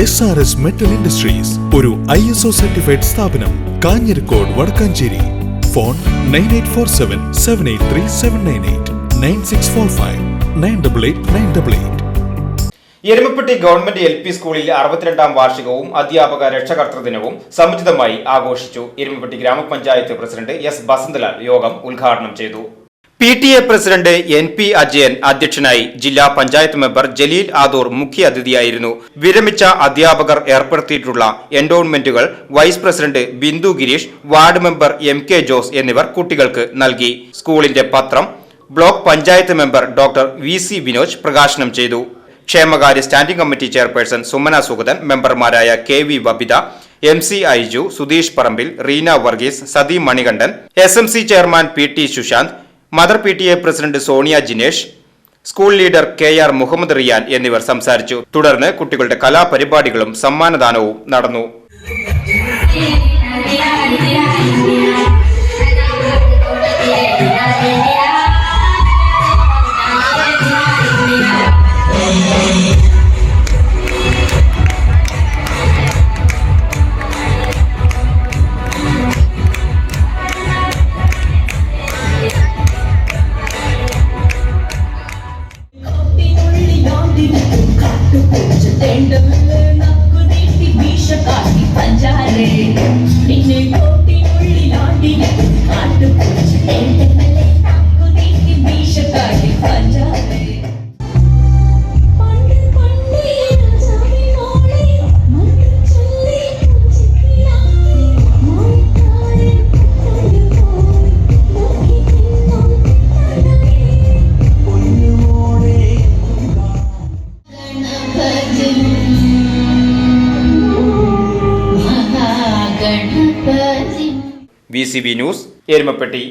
S R S metal industries ഒരു I S O certified സ്ഥാപനം Kanjirakode Vadakkanchery. Phone nine eight four seven seven eight three seven nine eight nine six four five nine double eight nine double eight Erumapetty government L P സ്കൂളിൽ അറുപത്തിരണ്ടാം വാർഷികവും അധ്യാപക രക്ഷകർത്തൃ ദിനവും സമുചിതമായി ആഘോഷിച്ചു എരുമപ്പെട്ടി ഗ്രാമപഞ്ചായത്ത് president S Basanthalal യോഗം ഉദ്ഘാടനം ചെയ്തു. P T A president N P Ajayan അധ്യക്ഷനായി ജില്ലാ പഞ്ചായത്ത് മെമ്പർ ജലീൽ ആദൂർ മുഖ്യ മുഖ്യാതിഥിയായിരുന്നു വിരമിച്ച അധ്യാപകർ ഏർപ്പെടുത്തിയിട്ടുള്ള എൻഡോൺമെന്റുകൾ vice president Bindu Gireesh ward member M K Jose എന്നിവർ കുട്ടികൾക്ക് നൽകി. സ്കൂളിന്റെ പത്രം block panchayat member doctor V C Vinoj പ്രകാശനം ചെയ്തു. ക്ഷേമകാര്യ standing committee chairperson Sumana Sugathan മെമ്പർമാരായ K V Babitha M C Aiju Sudheesh Parambil Reena Varghese Sathi Manikandan S M C chairman P T Sushanth mother P T A president Sonia Jinesh school leader K R Muhammad Riyan എന്നിവർ സംസാരിച്ചു. തുടർന്ന് കുട്ടികളുടെ കലാപരിപാടികളും സമ്മാനദാനവും നടന്നു. കോട്ടിനുള്ളിലോടിരിക്കും കാട്ടുപൂച്ച തേണ്ടവൾ V C B news Erumapetty.